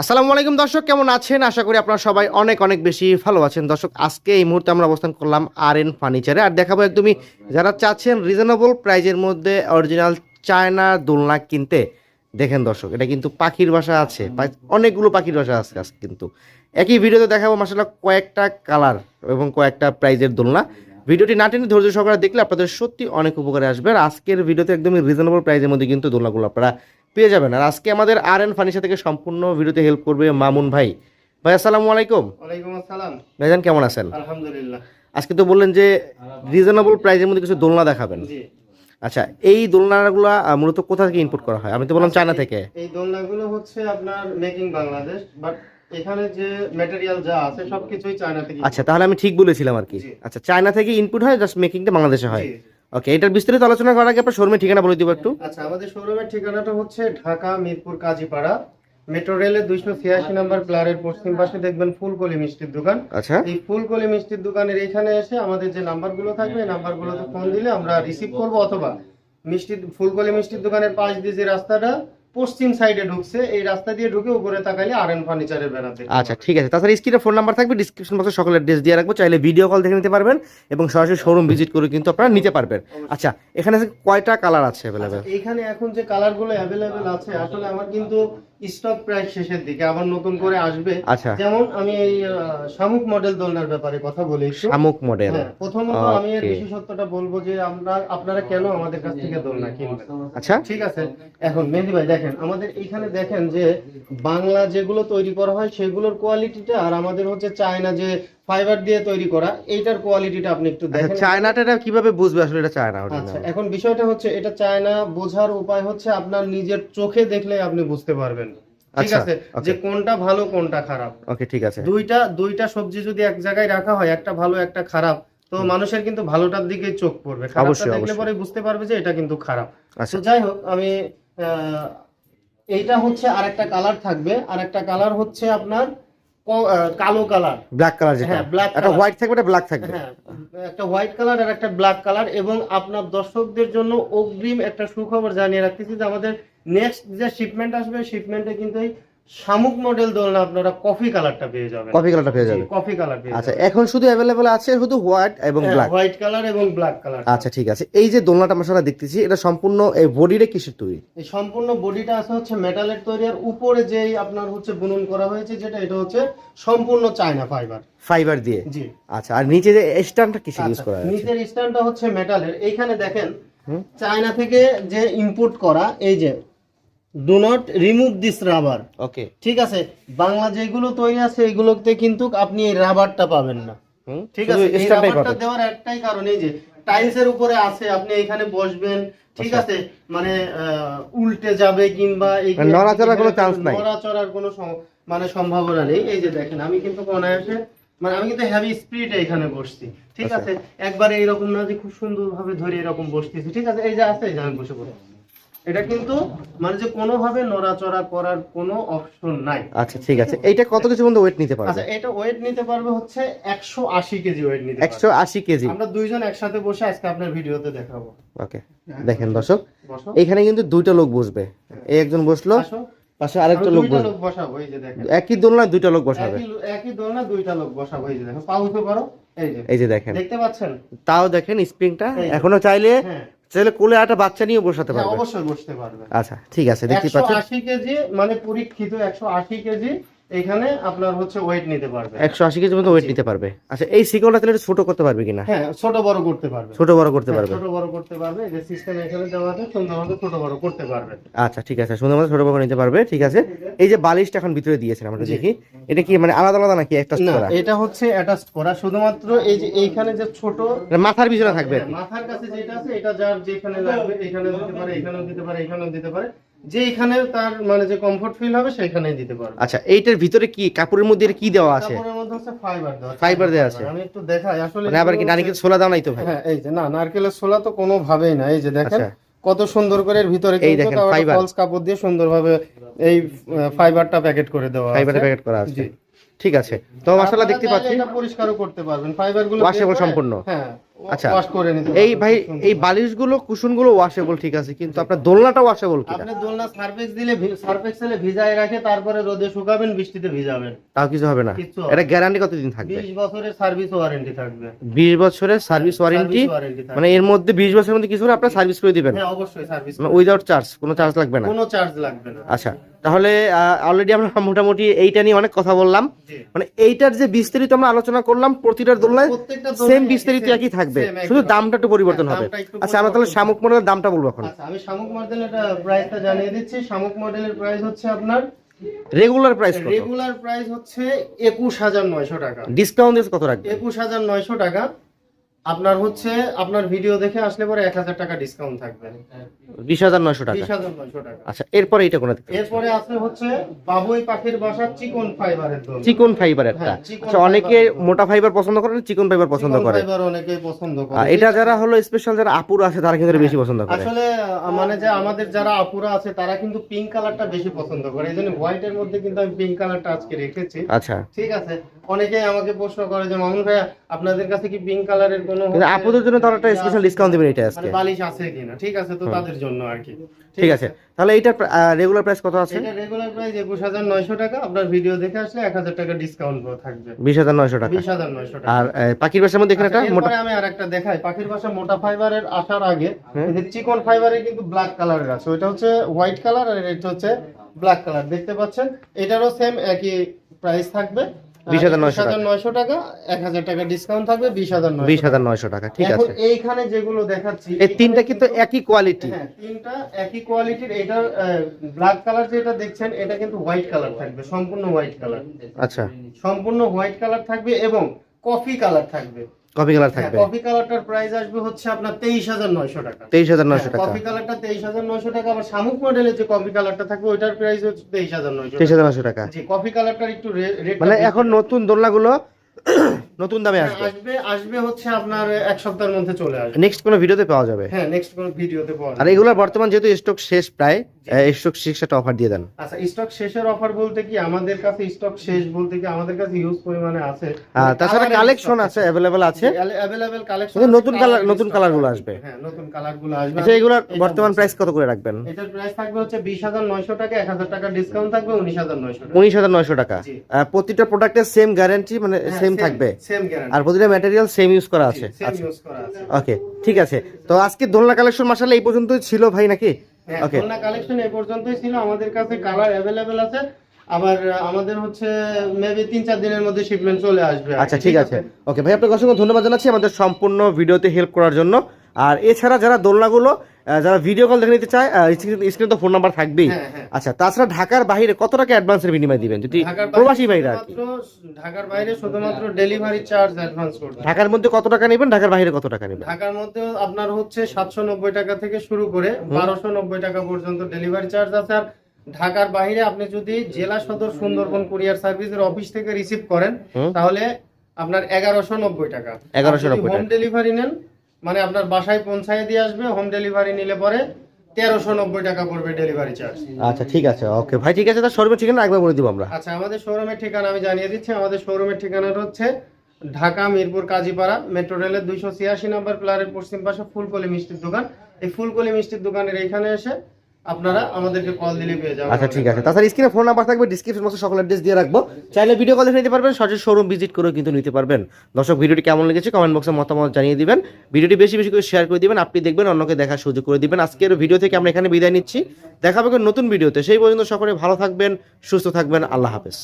আসসালামু আলাইকুম দর্শক, কেমন আছেন? আশা করি আপনারা সবাই অনেক অনেক বেশি ভালো আছেন। দর্শক, আজকে এই মুহূর্তে আমরা অবস্থান করলাম আর এন ফার্নিচারে আর দেখাবো একদমই যারা চাচ্ছেন রিজনেবল প্রাইজের মধ্যে অরিজিনাল চায়না দোলনা কিনতে, দেখেন দর্শক, এটা কিন্তু পাখির বাসা আছে। অনেকগুলো পাখির বাসা আছে আজকে কিন্তু। একই ভিডিওতে দেখাবো মাসাল্লাহ কয়েকটা কালার এবং কয়েকটা প্রাইজের দোলনা। ভিডিওটি না টেনে ধৈর্য সহকারে দেখলে আপনাদের সত্যি অনেক উপকারে আসবে। আর আজকের ভিডিওতে একদমই রিজনেবল প্রাইজের মধ্যে কিন্তু দোলনাগুলো আপনারা পেয়ে যাবেন। আর আজকে আমাদের আর এন ফার্নিচার থেকে সম্পূর্ণ ভিডিওতে হেল্প করবে মামুন ভাই। ভাই আসসালামু আলাইকুম। ওয়ালাইকুম আসসালাম। ভাইজান কেমন আছেন? আলহামদুলিল্লাহ। আজকে তো বললেন যে রিজনেবল প্রাইজের মধ্যে কিছু দোলনা দেখাবেন। আচ্ছা এই দোলনাগুলো মূলত কোথা থেকে ইনপুট করা হয়? আমি তো বললাম চায়না থেকে। এই দোলনাগুলো হচ্ছে আপনার মেকিং বাংলাদেশ বাট এখানে যে ম্যাটেরিয়াল যা আছে সবকিছুই চায়না থেকে আচ্ছা তাহলে আমি ঠিক বলেছিলাম আর কি। আচ্ছা চায়না থেকে ইনপুট হয় জাস্ট মেকিংটা বাংলাদেশে হয়। ওকে এটার বিস্তারিত আলোচনা করার আগে আপনার শোরুমের ঠিকানা বলে দিব একটু। আচ্ছা আমাদের শোরুমের ঠিকানাটা হচ্ছে ঢাকা মিরপুর কাজীপাড়া। মেট্রো রেলের দুইশো ছিয়াশি নাম্বার প্লারের পশ্চিম পাশে দেখবেন ফুলকলি মিষ্টির দোকান। আচ্ছা। এই ফুলকলি মিষ্টির দোকানের এখানে এসে আমাদের যে নাম্বারগুলো থাকবে এই নাম্বারগুলোতে ফোন দিলে আমরা রিসিভ করব অথবা মিষ্টির ফুলকলি মিষ্টির দোকানের পাশ দিয়ে যে রাস্তাটা পশ্চিম সাইডে ঢুকছে এই রাস্তা দিয়ে ঢুকে উপরে তাকাইলে আর এন ফার্নিচারের দেখতে আচ্ছা ঠিক আছে। তাছাড়া স্ক্রিনে ফোন নাম্বার থাকবে ডিসক্রিপশন বক্সে সকলের ড্রেস দিয়ে রাখব। চাইলে ভিডিও কল দেখে নিতে পারবেন এবং সরাসরি শোরুম ভিজিট করে কিন্তু আপনারা নিতে পারবেন। আচ্ছা এখানে কয়টা কালার আছে অ্যাভেলেবেল এখানে এখন যে কালারগুলো অ্যাভেলেবেল আছে আসলে আমার কিন্তু স্টক প্রায় শেষের দিকে আবার নতুন করে আসবে। আচ্ছা। যেমন আমি এই শামুক মডেল দোলনার ব্যাপারে কথা বলি শামুক মডেল হ্যাঁ, প্রথমত আমি এর বিশেষত্বটা বলব যে আমরা আপনারা কেন আমাদের কাছ থেকে দোলনা কিনবেন? আচ্ছা। ঠিক আছে? এখন মেহেদি ভাই দেখেন আমাদের এখানে দেখেন যে বাংলা যেগুলো তৈরি করা হয় সেগুলোর কোয়ালিটিটা আর আমাদের হচ্ছে চায়না যে ফাইবার দিয়ে তৈরি করা। এইটার কোয়ালিটিটা আপনি একটু আচ্ছা দেখেন। চায়নাটা এটা কীভাবে বুঝবে আসলে এটা চায়না আচ্ছা এখন বিষয়টা হচ্ছে এটা চায়না বোঝার উপায় হচ্ছে আপনার নিজের চোখে দেখলে আপনি বুঝতে পারবেন। ঠিক আচ্ছা, আছে? যে কোনটা ভালো কোনটা খারাপ। ওকে ঠিক আছে। দুইটা দুইটা সবজি যদি এক জায়গায় রাখা হয় একটা ভালো একটা খারাপ তো মানুষের কিন্তু ভালোটার দিকে চোখ পড়বে। খারাপটা দেখলে পরে বুঝতে পারবে যে এটা কিন্তু খারাপ। আচ্ছা। তো যাই হোক আমি আহ, এইটা হচ্ছে আরেকটা কালার থাকবে। আরেকটা কালার হচ্ছে আপনার কালো কালার। ব্ল্যাক কালার যেটা। হ্যাঁ, ব্ল্যাক একটা হোয়াইট থাকবে একটা ব্ল্যাক থাকবে। হ্যাঁ একটা হোয়াইট কালার আর একটা ব্ল্যাক কালার এবং আপনার দর্শকদের জন্য অগ্রিম একটা সুখবর জানিয়ে রাখতেছি যে আমাদের নেক্সট যে শিপমেন্ট আসবে শিপমেন্টে কিন্তু এই শামুক মডেল দোলনা আপনারা কফি কালারটা পেয়ে যাবেন। কফি কালারটা পেয়ে যাবেন। কফি কালার পেয়ে আচ্ছা এখন শুধু অ্যাভেলেবল আছে শুধু হোয়াইট এবং ব্ল্যাক হোয়াইট কালার এবং ব্ল্যাক কালার আচ্ছা ঠিক আছে। এই যে দোলনাটা মশলা দেখতেছি এটা সম্পূর্ণ এই বডিটা কিসের তৈরি? এই সম্পূর্ণ বডিটা আছে হচ্ছে মেটালের তৈরি আর উপরে যেই আপনার হচ্ছে বুনন করা হয়েছে যেটা এটা হচ্ছে সম্পূর্ণ চায়না ফাইবার ফাইবার দিয়ে? জি। আচ্ছা আর নিচে যে স্ট্যান্ডটা কিসের ইউজ আচ্ছা, করা আছে নিচের স্ট্যান্ডটা হচ্ছে মেটালের এইখানে দেখেন চায়না থেকে যে ইম্পোর্ট করা এই যে do not remove this rubber okay ঠিক আছে? বাংলা যেগুলো তৈরি আছে এইগুলোতে কিন্তু আপনি এই রাবারটা পাবেন না। ঠিক আছে? এই রাবারটা দেওয়ার একটাই কারণ এই যে টাইলসের উপরে আছে আপনি এখানে বসবেন ঠিক আচ্ছা। আছে? মানে উল্টে যাবে কিংবা এই মানে নড়াচড়ার কোনো chance নাই। নড়াচড়ার কোনো মানে সম্ভাবনা নেই। এই যে দেখেন আমি কিন্তু অনায়াসে মানে আমি কিন্তু হেভি স্পিড এখানে বসছি। ঠিক আচ্ছা। আছে? একবার এইরকম না যে খুব সুন্দর ভাবে ধরে এরকম বসতেছি। ঠিক আছে? এই যে আছে এই যে আমি বসে পড়ি এটা কিন্তু মানে যে কোনোভাবে নড়াচড়া করার কোনো অপশন নাই। আচ্ছা ঠিক আছে। এটা কত কিছু পর্যন্ত ওয়েট নিতে পারবে? আচ্ছা এটা ওয়েট নিতে পারবে হচ্ছে একশো আশি কেজি ওয়েট নিতে একশো পারবে আশি কেজি। আমরা দুইজন একসাথে বসে আজকে আপনার ভিডিওতে দেখাবো। ওকে দেখেন দর্শক। এখানে কিন্তু দুইটা লোক বসবে। এই একজন বসল পাশে আরেকটা লোক বসবে। লোক বসাবো এই যে দেখেন। একই দোলনায় দুইটা লোক বসাবে। একই একই দোলনা দুইটা লোক বসাবো এই যে দেখো পা উঠে পারো এই যে। এই যে দেখেন। দেখতে পাচ্ছেন? তাও দেখেন স্প্রিংটা। এখনও চাইলে চাইলে কোলে একটা বাচ্চা নিয়ে বসাতে হ্যাঁ, পারবে। অবশ্যই বসতে পারবে। আচ্ছা ঠিক আছে দেখতে পাচ্ছেন? 180 কেজি মানে পরীক্ষিত একশো আশি কেজি এখানে আপনার হচ্ছে ওয়েট নিতে পারবে। একশো আশি কেজি মতো ওয়েট নিতে পারবে। আচ্ছা এই তাহলে ছোট করতে পারবে কিনা? হ্যাঁ ছোট বড় করতে পারবে। ছোট বড় করতে হ্যাঁ, পারবে। ছোট বড় করতে পারবে। এই যে সিস্টেম এখানে দেওয়া আছে সুন্দরভাবে ছোট বড় করতে পারবে। আচ্ছা ঠিক আছে সুন্দর মতো ছোট বড় নিতে পারবে ঠিক আছে। এই যে বালিশটা এখন ভিতরে দিয়েছেন আমরা দেখি এটা কি মানে আলাদা আলাদা নাকি একটা না এটা হচ্ছে অ্যাটাচ করা শুধুমাত্র এই যে এইখানে যে ছোট মানে মাথার পিছনে থাকবে মাথার কাছে যেটা আছে এটা যার যেখানে লাগবে এখানেও দিতে পারে এখানেও দিতে পারে এখানেও দিতে পারে। যে এখানে তার মানে যে কমফোর্ট ফিল হবে সেখানেই দিতে পারবে। আচ্ছা এইটার ভিতরে কি কাপড়ের মধ্যে কি দেওয়া আছে? কাপড়ের মধ্যে হচ্ছে ফাইবার দেওয়া Fiber দেওয়া আছে। আমি একটু দেখাই আসলে মানে আবার কি নারিকেল ছোলা দাও নাই তো ভাই? হ্যাঁ এই যে না নারকেলের ছোলা তো কোনো ভাবেই না। এই যে দেখেন আচ্ছা। কত সুন্দর করে এর ভিতরে এই দেখেন, fiber। ফলস কাপড় দিয়ে সুন্দরভাবে এই ফাইবারটা প্যাকেট করে দেওয়া আছে। প্যাকেট করা আছে। ঠিক আছে। তো মাশাআল্লাহ দেখতে পাচ্ছি। এটা পরিষ্কারও করতে পারবেন। ফাইবারগুলো Washable বের সম্পূর্ণ। হ্যাঁ। আচ্ছা। ওয়াশ করে নিতে এই ভাই এই বালিশগুলো কুশনগুলো ওয়াশেবল ঠিক আছে কিন্তু আপনার দোলনাটা ওয়াশেবল কিনা? আপনি দোলনা সার্ফেক্স দিলে সার্ফেক্স দিলে ভিজায় রাখে তারপরে রোদে শুকাবেন বৃষ্টিতে ভিজাবেন। তাও কিছু হবে না। এটা গ্যারান্টি কতদিন থাকবে? বিশ বছরের সার্ভিস ওয়ারেন্টি থাকবে। বিশ বছরের সার্ভিস ওয়ারেন্টি সার্ভিস ওয়ারেন্টি থাকবে। মানে এর মধ্যে বিশ বছরের মধ্যে কিছু হলে আপনার সার্ভিস করে দিবেন? হ্যাঁ অবশ্যই সার্ভিস মানে উইদাউট চার্জ কোনো চার্জ লাগবে না? কোনো চার্জ লাগবে না। আচ্ছা তাহলে অলরেডি আমরা মোটামুটি এইটা নিয়ে অনেক কথা বললাম। মানে এইটার যে বিস্তারিত আমরা আলোচনা করলাম প্রতিটার দোলনায় সেম বিস্তারিত একই থাকবে। একই শুধু দামটা একটু পরিবর্তন হ্যাঁ, হবে। আচ্ছা আমরা তাহলে শামুক মডেলের দামটা বলব এখন। আচ্ছা আমি শামুক মডেলের প্রাইসটা জানিয়ে দিচ্ছি। শামুক মডেলের প্রাইস হচ্ছে আপনার রেগুলার প্রাইস কত? রেগুলার প্রাইস হচ্ছে একুশ হাজার নয়শো টাকা। ডিসকাউন্ট দিয়ে কত রাখবে একুশ হাজার নয়শো টাকা। আপনার হচ্ছে আপনার ভিডিও দেখে আসলে পরে এক হাজার টাকা ডিসকাউন্ট থাকবে। বিশ হাজার নয়শো টাকা। বিশ হাজার নয়শো টাকা। আচ্ছা এরপরে এইটা কোনো এরপরে আছে হচ্ছে বাবুই পাখির বাসা চিকন ফাইবারের চিকন ফাইবার একটা। হ্যাঁ, আচ্ছা অনেকে মোটা ফাইবার পছন্দ করে চিকন ফাইবার পছন্দ করে? ফাইবার অনেকেই পছন্দ করে। এটা যারা হলো স্পেশাল যারা আপুর আছে তারা কিন্তু বেশি পছন্দ করে। আসলে মানে যে আমাদের যারা আপুরা আছে তারা কিন্তু পিঙ্ক কালারটা বেশি পছন্দ করে। এই জন্য হোয়াইটের মধ্যে কিন্তু আমি পিঙ্ক কালারটা আজকে রেখেছি। আচ্ছা। ঠিক আছে? অনেকেই আমাকে প্রশ্ন করে যে মামুন ভাইয়া আপনাদের কাছে কি পিঙ্ক কালারের কোনো কিন্তু আপুদের জন্য তারা একটা স্পেশাল ডিসকাউন্ট দিবেন এটা আজকে। মানে বালিশ আছে কিনা? ঠিক আছে তো তাদের জন্য আর কি। ঠিক আছে? তাহলে এইটার রেগুলার প্রাইস কত আছে? এটা রেগুলার প্রাইস একুশ হাজার নয়শো টাকা। আপনার ভিডিও দেখে আসলে এক হাজার টাকা ডিসকাউন্ট থাকবে। বিশ হাজার নয়শো টাকা। বিশ হাজার নয়শো টাকা। আর পাখির বাসার মধ্যে এখানে আচ্ছা, একটা মোটা আমি আরেকটা দেখাই। পাখির বাসা মোটা ফাইবারের আসার আগে এই চিকন ফাইবারের কিন্তু ব্ল্যাক কালারের আছে। ওইটা হচ্ছে হোয়াইট কালার আর এটা হচ্ছে ব্ল্যাক কালার দেখতে পাচ্ছেন? এটারও সেম একই প্রাইস থাকবে। 20,900 টাকা। নয়শো টাকা এক হাজার টাকা ডিসকাউন্ট থাকবে বিশ হাজার বিশ হাজার নয়শো টাকা ঠিক আছে। এইখানে যেগুলো দেখাচ্ছি এই তিনটা কিন্তু একই কোয়ালিটি হ্যাঁ তিনটা একই কোয়ালিটির এটার ব্ল্যাক কালার যেটা দেখছেন এটা কিন্তু হোয়াইট কালার থাকবে সম্পূর্ণ হোয়াইট কালার আচ্ছা। সম্পূর্ণ হোয়াইট কালার থাকবে এবং কফি কালার থাকবে। কপি কালার হ্যাঁ, থাকবে। কফি কালারটার প্রাইস আসবে হচ্ছে আপনার তেইশ হাজার নয়শো টাকা। তেইশ হাজার নয়শো টাকা। কফি কালারটা তেইশ হাজার নয়শো টাকা আবার শামুক মডেলের যে কফি কালারটা থাকবে ওইটার প্রাইস হচ্ছে তেইশ হাজার নয়শো তেইশ হাজার নয়শো টাকা। জি কফি কালারটার একটু রেট মানে এখন নতুন দোলনাগুলো নতুন দামে আসবে। আসবে আসবে হচ্ছে আপনার এক সপ্তাহের মধ্যে চলে আসবে। নেক্সট কোনো ভিডিওতে পাওয়া যাবে? হ্যাঁ নেক্সট কোন ভিডিওতে পাওয়া আর যাবে। এগুলোর বর্তমান যেহেতু স্টক শেষ প্রায় স্টক শেষ একটা অফার দিয়ে দেন। আচ্ছা স্টক শেষের অফার বলতে কি আমাদের কাছে স্টক শেষ বলতে কি আমাদের কাছে ইউজ পরিমাণে আছে? তাছাড়া কালেকশন আছে অ্যাভেলেবেল আছে। অ্যাভেলেবেল কালেকশন নতুন কালার নতুন কালারগুলো আসবে। হ্যাঁ নতুন কালারগুলো আসবে। আচ্ছা এগুলোর বর্তমান প্রাইস কত করে রাখবেন? এটার প্রাইস থাকবে হচ্ছে বিশ হাজার নয়শো টাকা এক হাজার টাকা ডিসকাউন্ট থাকবে উনিশ হাজার নয়শো টাকা। উনিশ হাজার নয়শো টাকা। প্রতিটা প্রোডাক্টের সেম গ্যারান্টি মানে হ্যাঁ, সেম থাকবে? সেম গ্যারান্টি আর প্রতিটা ম্যাটেরিয়াল সেম ইউজ করা আছে। সেম আচ্ছা। ইউজ করা আছে। ওকে ঠিক আছে। তো আজকে দোলনা কালেকশন মাসালে এই পর্যন্তই ছিল ভাই নাকি? হ্যাঁ ওকে খুলনা কালেকশন এই পর্যন্তই ছিল। আমাদের কাছে কালার অ্যাভেলেবেল আছে। আবার আমাদের হচ্ছে মেবি তিন চার দিনের মধ্যে শিপমেন্ট চলে আসবে আচ্ছা ঠিক আছে? ওকে ভাই আপনাকে অসংখ্য ধন্যবাদ জানাচ্ছি আমাদের সম্পূর্ণ ভিডিওতে হেল্প করার জন্য। আর এছাড়া যারা দোলনাগুলো যারা ভিডিও কল দেখে নিতে চায় স্ক্রিনে তো ফোন নাম্বার থাকবেই। হ্যাঁ, হ্যাঁ। আচ্ছা তাছাড়া ঢাকার বাইরে কত টাকা অ্যাডভান্সের বিনিময় দিবেন? যদি ঢাকার বাইরে প্রবাসী আর ঢাকার বাইরে শুধুমাত্র ডেলিভারি চার্জ অ্যাডভান্স হবে। ঢাকার মধ্যে কত টাকা নেবেন? ঢাকার বাইরে কত টাকা নেবেন? ঢাকার মধ্যে আপনার হচ্ছে সাতশো নব্বই টাকা থেকে শুরু করে বারোশো নব্বই টাকা পর্যন্ত ডেলিভারি চার্জ আছে। আর ঢাকার বাইরে আপনি যদি জেলা সদর সুন্দরবন কুরিয়ার সার্ভিসের অফিস থেকে রিসিভ করেন তাহলে আপনার এগারোশো নব্বই টাকা। 1190 হোম ডেলিভারি নেন মানে আপনার বাসায় পৌঁছায় দিয়ে আসবে হোম ডেলিভারি নিলে পরে তেরোশো নব্বই টাকা পড়বে ডেলিভারি চার্জ আচ্ছা ঠিক আছে ওকে ভাই ঠিক আছে তার শোরুমের ঠিকানা একবার বলে দিব আমরা। আচ্ছা আমাদের শোরুমের ঠিকানা আমি জানিয়ে দিচ্ছি। আমাদের শোরুমের ঠিকানাটা হচ্ছে ঢাকা মিরপুর কাজীপাড়া মেট্রো রেলের দুইশো ছিয়াশি নম্বর প্লারের পশ্চিম পাশে ফুলকলি মিষ্টির দোকান। এই ফুলকলি মিষ্টির দোকানের এখানে এসে আপনারা আমাদেরকে কল দিলে পেয়ে যাবেন আচ্ছা ঠিক আছে। তাছাড়া স্ক্রিনে ফোন নাম্বার থাকবে ডিসক্রিপশন বক্সে সকল অ্যাড্রেস দিয়ে রাখব। চাইলে ভিডিও কল দেখে নিতে পারবেন সরাসরি শোরুম ভিজিট করেও কিন্তু নিতে পারবেন। দর্শক ভিডিওটি কেমন লেগেছে কমেন্ট বক্সে মতামত জানিয়ে দিবেন। ভিডিওটি বেশি বেশি করে শেয়ার করে দিবেন আপনি দেখবেন অন্যকে দেখার সুযোগ করে দিবেন। আজকের ভিডিও থেকে আমরা এখানে বিদায় নিচ্ছি। দেখা হবে নতুন ভিডিওতে সেই পর্যন্ত সকলে ভালো থাকবেন সুস্থ থাকবেন। আল্লাহ হাফেজ।